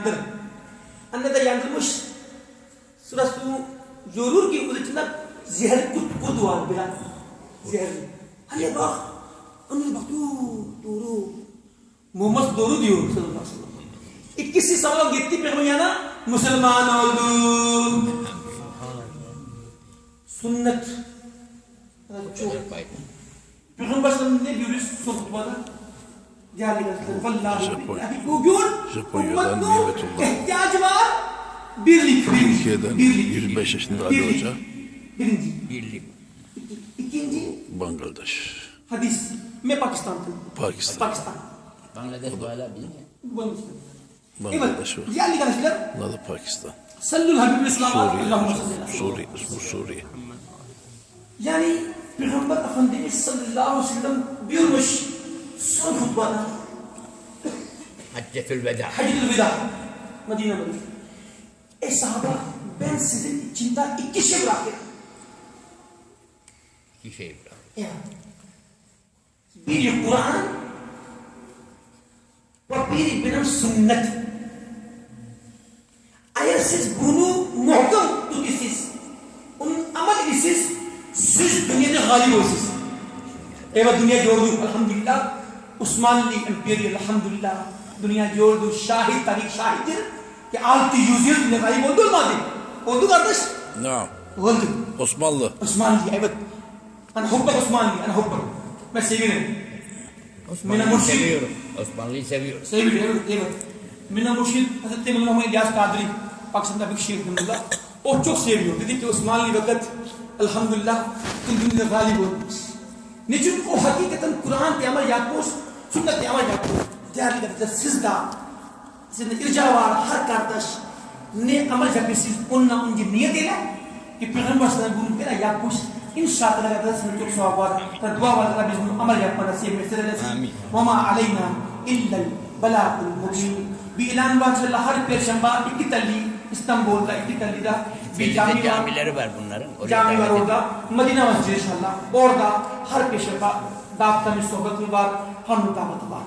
Yandırın. Anne de yandırmış. Sırası yorur ki onun içinden zehirli kurt, kurdu var biraz. Zehirli. Anne bak. Anne bak doğru. Muhammed doğru diyor. İkisi sabah gitti peygamber yana Müslüman oldu. Sünnet. Çok. Peygamber ne diyoruz son bugün Japonya'dan Nimetullah. ihtiyacı var. Birlik. Türkiye'den birlik. 25 yaşında Ali Birlik. Hoca. Birinci. Birlik. İkinci Bangladeş. hadis. Me Pakistan. Pakistan. Pakistan. Bangladeş hala bir. Bunun için. Bangladeş Evet. var. Değerli kardeşler. Bunlar da Pakistan. Sallul Habib İslam'a Suriye. Suriye. Bu Suriye. Yani Peygamber Efendimiz sallallahu aleyhi ve sellem buyurmuş son hutbada Haccetül Veda. Hacetül Veda Medine Medine. Ey sahaba ben sizin içinde iki şey bırakıyorum. İki şey bırak. Evet. Biri Kur'an ve biri benim sünnet. Eğer siz bunu muhkem tutuyorsunuz, onun amal ediyorsunuz, siz dünyada galip olursunuz. Evet dünya gördü elhamdülillah. Osmanlı İmperi elhamdülillah. Dünya gördü, şahit, tarih şahittir. Ki 600 yıl dünya galip oldu olmadı. Oldu kardeş. Ne? Oldu. Osmanlı. Osmanlı evet. Ana hubbak Osmanlı, ana hubbak. Ben seviyorum. Osmanlı'yı seviyorum. Osmanlı'yı seviyorum. Seviyorum, evet, evet. Mina Murşid, Hazreti Emre Muhammed İlyas Kadri, Pakistan'da bir kişi Elhamdülillah. O çok seviyor. Dedi ki Osmanlı vakit elhamdülillah tüm dünyada galip olmuş. Niçin o hakikaten Kur'an amal yapmış, sünnet amal yapmış. Değerli kardeşler siz de, sizin irca var her kardeş ne amal yapıyorsunuz onunla önce niyet ile ki Peygamber sallallahu bunu böyle yapmış. İnşallah kadar sizin çok sevap var. Ve dua var Rabbimiz bunu amal yapma nasip etsin. Amin. Ve ma aleyna illa balagul mubin. Bir ilan var her perşembe iki telli İstanbul'da iki telli de bir cami var. camileri var bunların. Oraya Cami var orada. Medine Mescidi inşallah. Orada her peşembe dağıtta bir sohbeti var. Hanım davetı var.